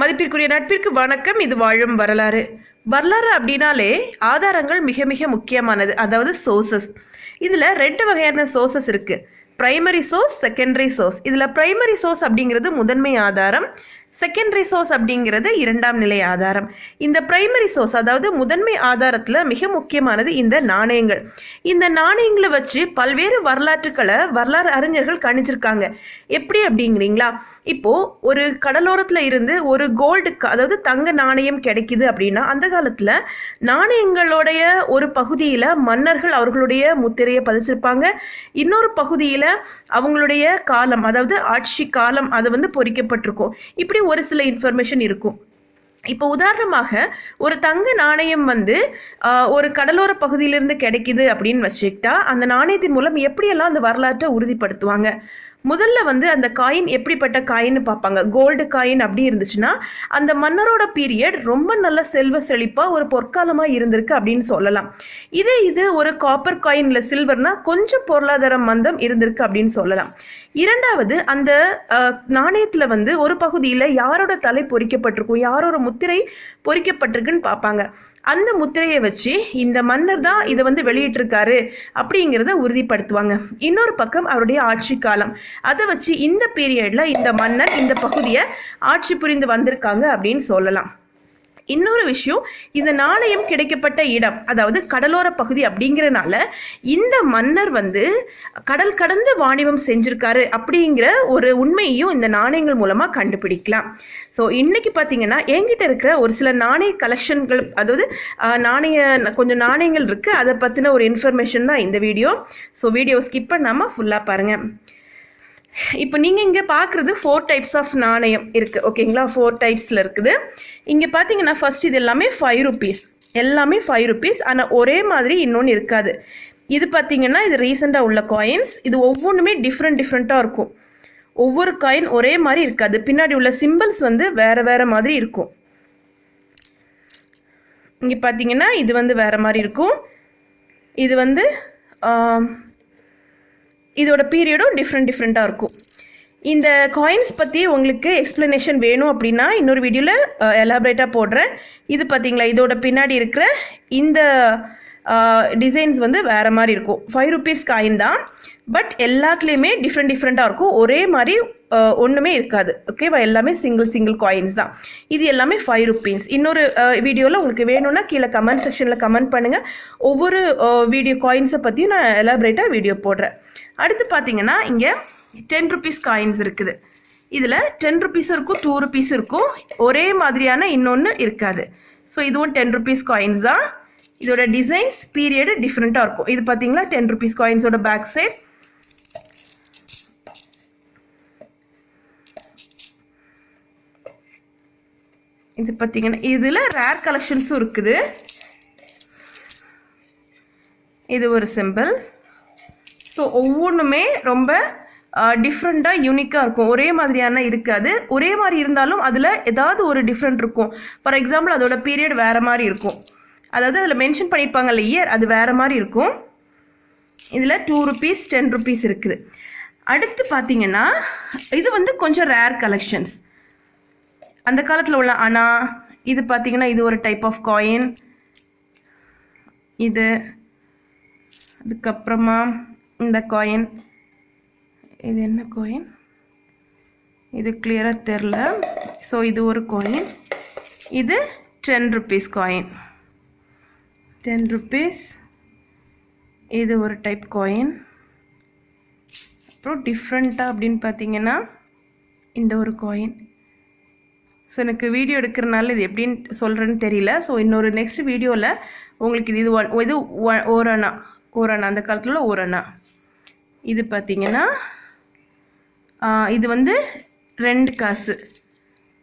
மதிப்பிற்குரிய நட்பிற்கு வணக்கம். இது வாழும் வரலாறு. வரலாறு அப்படின்னாலே ஆதாரங்கள் மிக மிக முக்கியமானது. அதாவது சோர்சஸ் இதில் ரெண்டு வகையான சோர்சஸ் இருக்குது ப்ரைமரி சோர்ஸ் செகண்டரி சோர்ஸ் இதில் ப்ரைமரி சோர்ஸ் அப்படிங்கிறது முதன்மை ஆதாரம். செகண்டரி சோர்ஸ் அப்படிங்கிறது இரண்டாம் நிலை ஆதாரம். இந்த பிரைமரி சோர்ஸ் அதாவது முதன்மை ஆதாரத்தில் மிக முக்கியமானது இந்த நாணயங்கள். இந்த நாணயங்களை வச்சு பல்வேறு வரலாற்றுக்களை வரலாறு அறிஞர்கள் கணிச்சிருக்காங்க. எப்படி அப்படிங்கிறீங்களா? இப்போ ஒரு கடலோரத்தில் இருந்து ஒரு கோல்டு அதாவது தங்க நாணயம் கிடைக்குது அப்படின்னா அந்த காலத்தில் நாணயங்களுடைய ஒரு பகுதியில் மன்னர்கள் அவர்களுடைய முத்திரையை பதிச்சிருப்பாங்க. இன்னொரு பகுதியில் அவங்களுடைய காலம் அதாவது ஆட்சி காலம் அது வந்து பொறிக்கப்பட்டிருக்கும். இப்படி ஒரு சில இன்ஃபர்மேஷன் இருக்கும். இப்போ உதாரணமாக ஒரு தங்க நாணயம் வந்து ஒரு கடலோர பகுதியிலிருந்து கிடைக்குது அப்படின்னு வச்சுக்கிட்டா அந்த நாணயத்தின் மூலம் எப்படியெல்லாம் அந்த வரலாற்றை உறுதிப்படுத்துவாங்க? முதல்ல வந்து அந்த காயின் எப்படிப்பட்ட காயின்னு பார்ப்பாங்க. கோல்டு காயின் அப்படி இருந்துச்சுன்னா அந்த மன்னரோட பீரியட் ரொம்ப நல்ல செல்வ செழிப்பாக ஒரு பொற்காலமாக இருந்திருக்கு அப்படின்னு சொல்லலாம். இதே இது ஒரு காப்பர் காயின் இல்லை சில்வர்னா கொஞ்சம் பொருளாதார மந்தம் இருந்திருக்கு அப்படின்னு சொல்லலாம். இரண்டாவது அந்த நாணயத்தில் வந்து ஒரு பகுதியில் யாரோட தலை பொறிக்கப்பட்டிருக்கும் யாரோட முத்திரை பொறிக்கப்பட்டிருக்குன்னு பார்ப்பாங்க. அந்த முத்திரையை வச்சு இந்த மன்னர் தான் இதை வந்து வெளியிட்டிருக்காரு அப்படிங்கிறத உறுதிப்படுத்துவாங்க. இன்னொரு பக்கம் அவருடைய ஆட்சி காலம். அதை வச்சு இந்த பீரியட்ல இந்த மன்னர் இந்த பகுதியை ஆட்சி புரிந்து வந்திருக்காங்க அப்படின்னு சொல்லலாம். இன்னொரு விஷயம் இந்த நாணயம் கிடைக்கப்பட்ட இடம் அதாவது கடலோர பகுதி அப்படிங்கிறனால இந்த மன்னர் வந்து கடல் கடந்து வாணிபம் செஞ்சிருக்காரு அப்படிங்கிற ஒரு உண்மையையும் இந்த நாணயங்கள் மூலமாக கண்டுபிடிக்கலாம். ஸோ இன்னைக்கு பார்த்தீங்கன்னா என்கிட்ட இருக்கிற ஒரு சில நாணய கலெக்ஷன்கள் அதாவது நாணய கொஞ்சம் நாணயங்கள் இருக்குது அதை பற்றின ஒரு இன்ஃபர்மேஷன் தான் இந்த வீடியோ ஸோ வீடியோ ஸ்கிப் பண்ணாமல் ஃபுல்லாக பாருங்கள் இப்போ நீங்கள் இங்கே பார்க்குறது ஃபோர் டைப்ஸ் ஆஃப் நாணயம் இருக்குது ஓகேங்களா ஃபோர் டைப்ஸில் இருக்குது. இங்கே பார்த்தீங்கன்னா ஃபஸ்ட் இது எல்லாமே ஃபைவ் ருபீஸ் எல்லாமே ஃபைவ் ருபீஸ் ஆனால் ஒரே மாதிரி இன்னொன்று இருக்காது. இது பார்த்தீங்கன்னா இது ரீசெண்டாக உள்ள காயின்ஸ் இது ஒவ்வொன்றுமே டிஃப்ரெண்ட் டிஃப்ரெண்ட்டாக இருக்கும். ஒவ்வொரு காயின் ஒரே மாதிரி இருக்காது. பின்னாடி உள்ள சிம்பிள்ஸ் வந்து வேறு வேறு மாதிரி இருக்கும். இங்கே பார்த்தீங்கன்னா இது வந்து வேறு மாதிரி இருக்கும். இது வந்து இதோட பீரியடும் டிஃப்ரெண்ட் டிஃப்ரெண்ட்டாக இருக்கும். இந்த காயின்ஸ் பற்றி உங்களுக்கு எக்ஸ்ப்ளனேஷன் வேணும் அப்படின்னா இன்னொரு வீடியோவில் எலாபரேட்டாக போடுறேன். இது பார்த்தீங்களா இதோட பின்னாடி இருக்கிற இந்த டிசைன்ஸ் வந்து வேறு மாதிரி இருக்கும். ஃபைவ் ருபீஸ் காயின் தான். பட் எல்லாத்துலேயுமே டிஃப்ரெண்ட் டிஃப்ரெண்ட்டாக இருக்கும். ஒரே மாதிரி ஒன்றுமே இருக்காது. ஓகேவா எல்லாமே சிங்கிள் சிங்கிள் காயின்ஸ் தான். இது எல்லாமே ஃபைவ் ருபீஸ் இன்னொரு வீடியோவில் உங்களுக்கு வேணும்னா கீழே கமெண்ட் செக்ஷனில் கமெண்ட் பண்ணுங்கள் ஒவ்வொரு வீடியோ காயின்ஸை பற்றியும் நான் எலாபரேட்டாக வீடியோ போடுறேன். அடுத்து பார்த்தீங்கன்னா இங்கே டென் ருபீஸ் காயின்ஸ் இருக்குது. இதில் டென் ருபீஸ் இருக்கும் டூ ருபீஸ் இருக்கும். ஒரே மாதிரியான இன்னொன்று இருக்காது. ஸோ இதுவும் டென் ருபீஸ் காயின்ஸ் தான். இதோட டிசைன்ஸ் பீரியடு டிஃப்ரெண்ட்டாக இருக்கும். இது பார்த்தீங்களா டென் ருபீஸ் காயின்ஸோட பேக் சைட் இது பார்த்தீங்கன்னா இதில் ரேர் கலெக்ஷன்ஸும் இருக்குது. இது ஒரு சிம்பிள் ஸோ ஒவ்வொன்றுமே ரொம்ப டிஃப்ரெண்ட்டாக யூனிக்காக இருக்கும். ஒரே மாதிரியான இருக்காது. ஒரே மாதிரி இருந்தாலும் அதில் ஏதாவது ஒரு டிஃப்ரெண்ட் இருக்கும். ஃபார் எக்ஸாம்பிள் அதோட பீரியட் வேறு மாதிரி இருக்கும். அதாவது அதில் மென்ஷன் பண்ணியிருப்பாங்கல்ல இயர் அது வேறு மாதிரி இருக்கும். இதில் டூ ருபீஸ் டென் ருபீஸ் இருக்குது. அடுத்து பார்த்தீங்கன்னா இது வந்து கொஞ்சம் ரேர் கலெக்ஷன்ஸ் அந்த காலத்தில் உள்ள அணா இது பார்த்தீங்கன்னா இது ஒரு டைப் ஆஃப் காயின் இது அதுக்கப்புறமா இந்த காயின் இது என்ன காயின் இது கிளியராக தெரில ஸோ இது ஒரு காயின் இது ten rupees coin ten rupees இது ஒரு டைப் காயின் அப்புறம் டிஃப்ரெண்ட்டாக அப்படின்னு பார்த்தீங்கன்னா இந்த ஒரு காயின் ஸோ எனக்கு வீடியோ எடுக்கிறனால இது எப்படின்னு சொல்கிறேன்னு தெரியல. ஸோ இன்னொரு நெக்ஸ்ட் வீடியோவில் உங்களுக்கு இது இது ஒன் இது ஒ- ஓரணா ஓரணா அந்த காலத்தில் ஓரணா இது பார்த்தீங்கன்னா இது வந்து ரெண்டு காசு.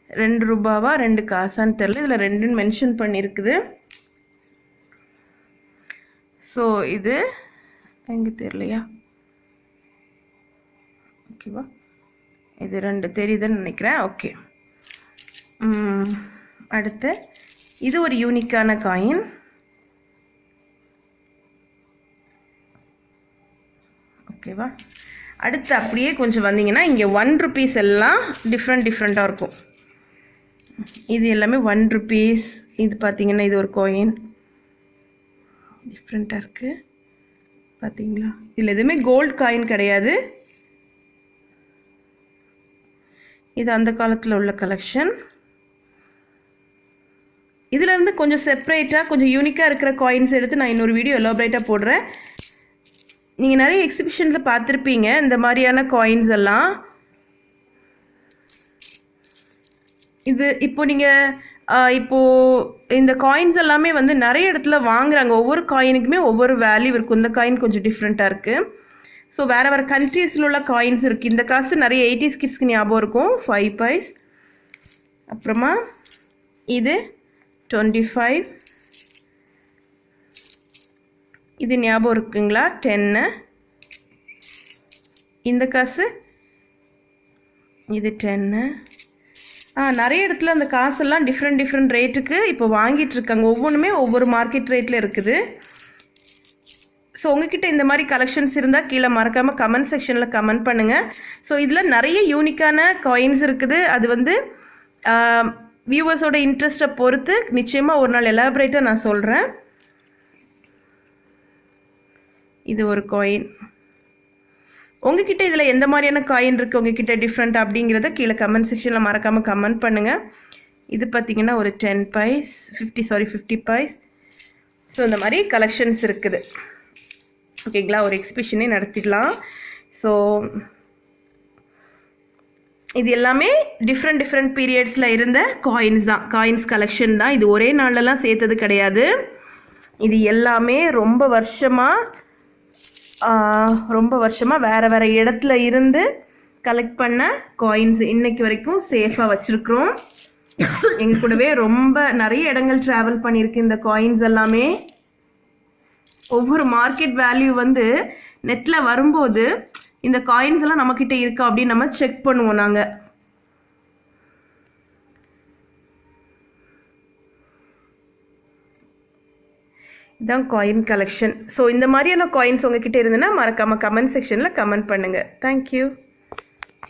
ரெண்டு ரூபாவா ரெண்டு காசான்னு தெரில இதில் ரெண்டுன்னு மென்ஷன் பண்ணியிருக்குது. ஸோ இது எங்கே தெரியலையா? ஓகேவா இது ரெண்டு தெரியுதுன்னு நினைக்கிறேன். ஓகே அடுத்து. இது ஒரு யூனிக்கான காயின் ஓகேவா அடுத்து அப்படியே கொஞ்சம் வந்தீங்கன்னா இங்கே ஒன் ருபீஸ் எல்லாம் டிஃப்ரெண்ட் டிஃப்ரெண்ட்டாக இருக்கும். இது எல்லாமே ஒன் ருபீஸ் இது பார்த்தீங்கன்னா இது ஒரு காயின் டிஃப்ரெண்ட்டாக இருக்குது பார்த்தீங்களா இதில் எதுவுமே கோல்ட் காயின் கிடையாது. இது அந்த காலத்தில் உள்ள கலெக்ஷன் இதுலேருந்து கொஞ்சம் செப்பரேட்டாக கொஞ்சம் யூனிக்காக இருக்கிற காயின்ஸ் எடுத்து நான் இன்னொரு வீடியோ எலோபரேட்டாக போடுறேன். நீங்கள் நிறைய எக்ஸிபிஷனில் பார்த்துருப்பீங்க இந்த மாதிரியான காயின்ஸ் எல்லாம். இது இப்போ நீங்கள் இப்போ இந்த காயின்ஸ் எல்லாமே வந்து நிறைய இடத்துல வாங்குறாங்க. ஒவ்வொரு காயினுக்குமே ஒவ்வொரு வேல்யூ இருக்கும் இந்த காயின் கொஞ்சம் டிஃப்ரெண்ட்டாக இருக்குது ஸோ வேறு வேறு கண்ட்ரீஸில் உள்ள காயின்ஸ் இருக்குது இந்த காசு நிறைய எயிட்டிஸ் கிட்ஸ்க்கு ஞாபகம் இருக்கும். ஃபைவ் பைஸ் அப்புறமா இது டுவெண்ட்டி ஃபைவ் இது ஞாபகம் இருக்குங்களா? டென்னு இந்த காசு இது டென்னு நிறைய இடத்துல அந்த காசெல்லாம் டிஃப்ரெண்ட் டிஃப்ரெண்ட் ரேட்டுக்கு இப்போ வாங்கிட்டு இருக்காங்க. ஒவ்வொன்றுமே ஒவ்வொரு மார்க்கெட் ரேட்டில் இருக்குது. ஸோ உங்ககிட்ட இந்த மாதிரி கலெக்ஷன்ஸ் இருந்தால் கீழே மறக்காமல் கமெண்ட் செக்ஷனில் கமெண்ட் பண்ணுங்கள் ஸோ இதில் நிறைய யூனிக்கான காயின்ஸ் இருக்குது. அது வந்து வியூவர்ஸோட இன்ட்ரெஸ்ட்டை பொறுத்து நிச்சயமாக ஒரு நாள் எலாபரேட்டாக நான் சொல்கிறேன் இது ஒரு காயின் உங்ககிட்ட இதில் எந்த மாதிரியான காயின் இருக்குது உங்ககிட்ட டிஃப்ரெண்ட் அப்படிங்கிறத கீழே கமெண்ட் செக்ஷனில் மறக்காமல் கமெண்ட் பண்ணுங்கள் இது பார்த்தீங்கன்னா ஒரு ten paise fifty sorry fifty paise so இந்த மாதிரி கலெக்ஷன்ஸ் இருக்குது. ஓகேங்களா ஒரு எக்ஸிபிஷனே நடத்திடலாம். ஸோ இது எல்லாமே டிஃப்ரெண்ட் டிஃப்ரெண்ட் பீரியட்ஸில் இருந்த காயின்ஸ் தான். காயின்ஸ் கலெக்ஷன் தான். இது ஒரே நாள்லலாம் சேர்த்தது கிடையாது. இது எல்லாமே ரொம்ப வருஷமாக ரொம்ப வருஷமாக வேறு வேறு இடத்துல இருந்து கலெக்ட் பண்ண காயின்ஸ் இன்னைக்கு வரைக்கும் சேஃபாக வச்சுருக்குறோம். எங்கள் கூடவே ரொம்ப நிறைய இடங்கள் ட்ராவல் பண்ணியிருக்கு இந்த காயின்ஸ் எல்லாமே. ஒவ்வொரு மார்க்கெட் வேல்யூ வந்து நெட்டில் வரும்போது இந்த காயின்ஸ் எல்லாம் நம்மக்கிட்ட இருக்கா அப்படின்னு நம்ம செக் பண்ணுவோம் நாங்கள் இதான் காயின் கலெக்ஷன் ஸோ இந்த மாதிரியான காயின்ஸ் உங்ககிட்ட இருந்ததுன்னா மறக்காமல் கமெண்ட் செக்ஷனில் கமெண்ட் பண்ணுங்கள் தேங்க்யூ